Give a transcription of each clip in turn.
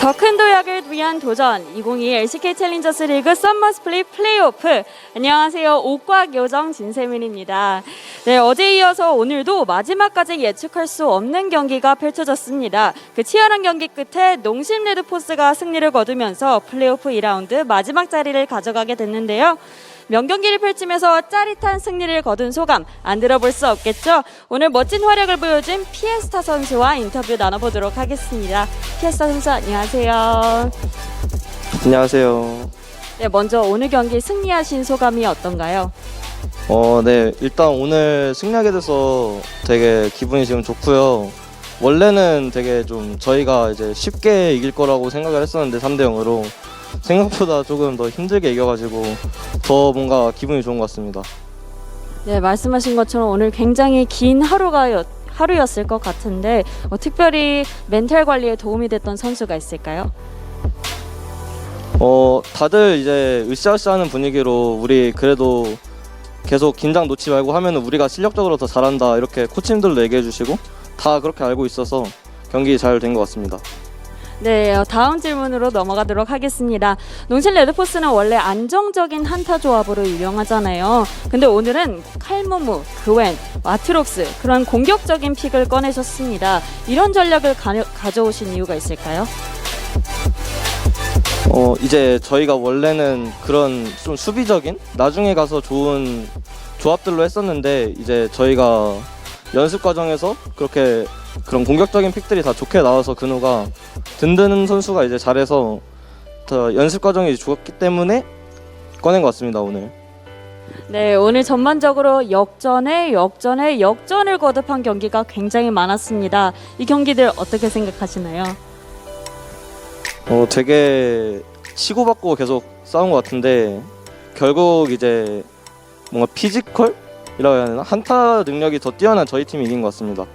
더 큰 도약을 위한 도전. 2022 LCK 챌린저스 리그 썸머 스플릿 플레이오프. 안녕하세요. 옥곽 요정 진세민입니다. 네 어제 이어서 오늘도 마지막까지 예측할 수 없는 경기가 펼쳐졌습니다. 그 치열한 경기 끝에 농심 레드포스가 승리를 거두면서 플레이오프 2라운드 마지막 자리를 가져가게 됐는데요. 명경기를 펼치면서 짜릿한 승리를 거둔 소감 안 들어볼 수 없겠죠? 오늘 멋진 활약을 보여준 피에스타 선수와 인터뷰 나눠보도록 하겠습니다. 피에스타 선수 안녕하세요. 안녕하세요. 네, 먼저 오늘 경기 승리하신 소감이 어떤가요? 어, 네. 일단 오늘 승리하게 돼서 되게 기분이 지금 좋고요. 원래는 되게 좀 저희가 이제 쉽게 이길 거라고 생각을 했었는데 3대 0으로 생각보다 조금 더 힘들게 이겨가지고 더 뭔가 기분이 좋은 것 같습니다. 네, 말씀하신 것처럼 오늘 굉장히 긴 하루가 였, 하루였을 것 같은데 어, 특별히 멘탈 관리에 도움이 됐던 선수가 있을까요? 어, 다들 이제 으쌰으쌰하는 분위기로 우리 그래도 계속 긴장 놓지 말고 하면은 우리가 실력적으로 더 잘한다 이렇게 코치님들도 얘기해 주시고 다 그렇게 알고 있어서 경기 잘 된 것 같습니다. 네, 어, 다음 질문으로 넘어가도록 하겠습니다. 농심 레드포스는 원래 안정적인 한타 조합으로 유명하잖아요. 근데 오늘은 칼무무, 그웬, 마트록스 그런 공격적인 픽을 꺼내셨습니다. 이런 전략을 가, 가져오신 이유가 있을까요? 어 이제 저희가 원래는 그런 좀 수비적인 나중에 가서 좋은 조합들로 했었는데 이제 저희가 연습 과정에서 그렇게 그런 공격적인 픽들이 다 좋게 나와서 근우가 든든 선수가 이제 잘해서 더 연습 과정이 좋았기 때문에 꺼낸 것 같습니다 오늘. 네, 오늘 전반적으로 역전에 역전에 역전을 거듭한 경기가 굉장히 많았습니다. 이 경기들 어떻게 생각하시나요? 어 되게 치고받고 계속 싸운 것 같은데 결국 이제 뭔가 피지컬이라고 해야 되나 한타 능력이 더 뛰어난 저희 팀이 이긴 것 같습니다.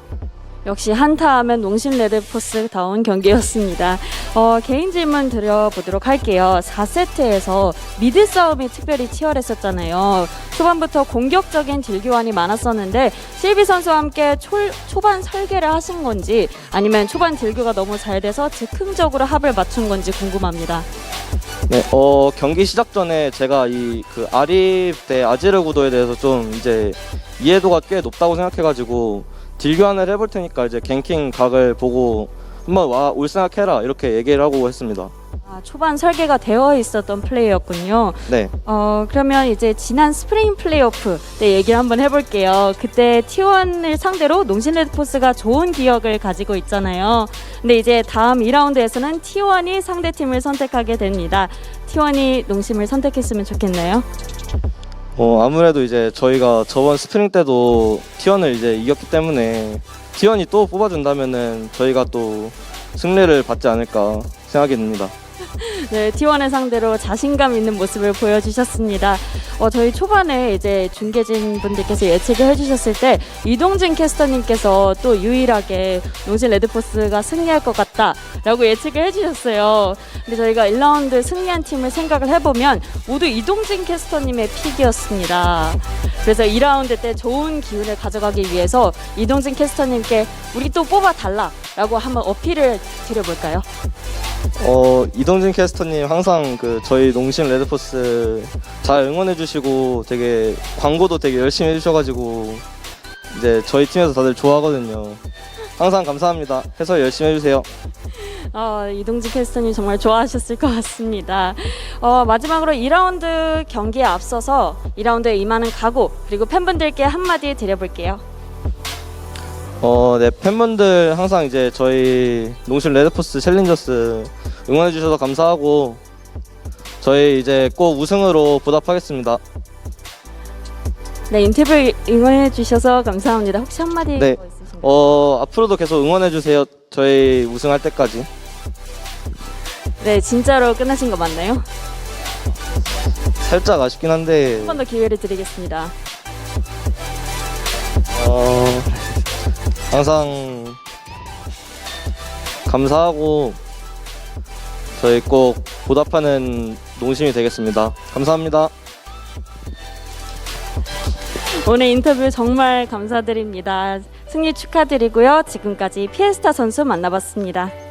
역시 한타하면 농심 레드포스 다운 경기였습니다. 어, 개인 질문 드려보도록 할게요. 4세트에서 미드 싸움이 특별히 치열했었잖아요. 초반부터 공격적인 딜교환이 많았었는데 실비 선수와 함께 초, 초반 설계를 하신 건지 아니면 초반 딜교가 너무 잘 돼서 즉흥적으로 합을 맞춘 건지 궁금합니다. 네, 어 경기 시작 전에 제가 이 그 아립 대 아지르 구도에 대해서 좀 이제 이해도가 꽤 높다고 생각해가지고 딜 교환을 해볼 테니까 이제 갱킹 각을 보고 한번 와 올 생각해라 이렇게 얘기를 하고 했습니다. 아, 초반 설계가 되어 있었던 플레이였군요. 네, 어 그러면 이제 지난 스프링 플레이오프 때 얘기를 한번 해볼게요. 그때 T1을 상대로 농심 레드포스가 좋은 기억을 가지고 있잖아요. 근데 이제 다음 2라운드에서는 T1이 상대 팀을 선택하게 됩니다. T1이 농심을 선택했으면 좋겠나요? 어 아무래도 이제 저희가 저번 스프링 때도 T1을 이제 이겼기 때문에 T1이 또 뽑아준다면은 저희가 또 승리를 받지 않을까 생각이 듭니다. 네, T1을 상대로 자신감 있는 모습을 보여주셨습니다. 어, 저희 초반에 이제 중계진 분들께서 예측을 해주셨을 때 이동진 캐스터님께서 또 유일하게 농심 레드포스가 승리할 것 같다라고 예측을 해주셨어요. 근데 저희가 1라운드 승리한 팀을 생각을 해보면 모두 이동진 캐스터님의 픽이었습니다. 그래서 2라운드 때 좋은 기운을 가져가기 위해서 이동진 캐스터님께 우리 또 뽑아달라라고 한번 어필을 드려볼까요? 어 이동진 캐스터님 항상 그 저희 농심 레드포스 잘 응원해주시고 되게 광고도 되게 열심히 해주셔가지고 이제 저희 팀에서 다들 좋아하거든요. 항상 감사합니다. 해설 열심히 해주세요. 어, 이동진 캐스터님 정말 좋아하셨을 것 같습니다. 어, 마지막으로 2라운드 경기에 앞서서 2라운드에 임하는 각오 그리고 팬분들께 한마디 드려볼게요. 어, 네 팬분들 항상 이제 저희 농심 레드포스 챌린저스 응원해 주셔서 감사하고 저희 이제 꼭 우승으로 보답하겠습니다. 네 인터뷰 응원해 주셔서 감사합니다. 혹시 한마디 네. 더 있으신가요? 어 앞으로도 계속 응원해 주세요. 저희 우승할 때까지. 네 진짜로 끝나신 거 맞나요? 살짝 아쉽긴 한데 한 번 더 기회를 드리겠습니다. 항상 감사하고 저희 꼭 보답하는 농심이 되겠습니다. 감사합니다. 오늘 인터뷰 정말 감사드립니다. 승리 축하드리고요. 지금까지 피에스타 선수 만나봤습니다.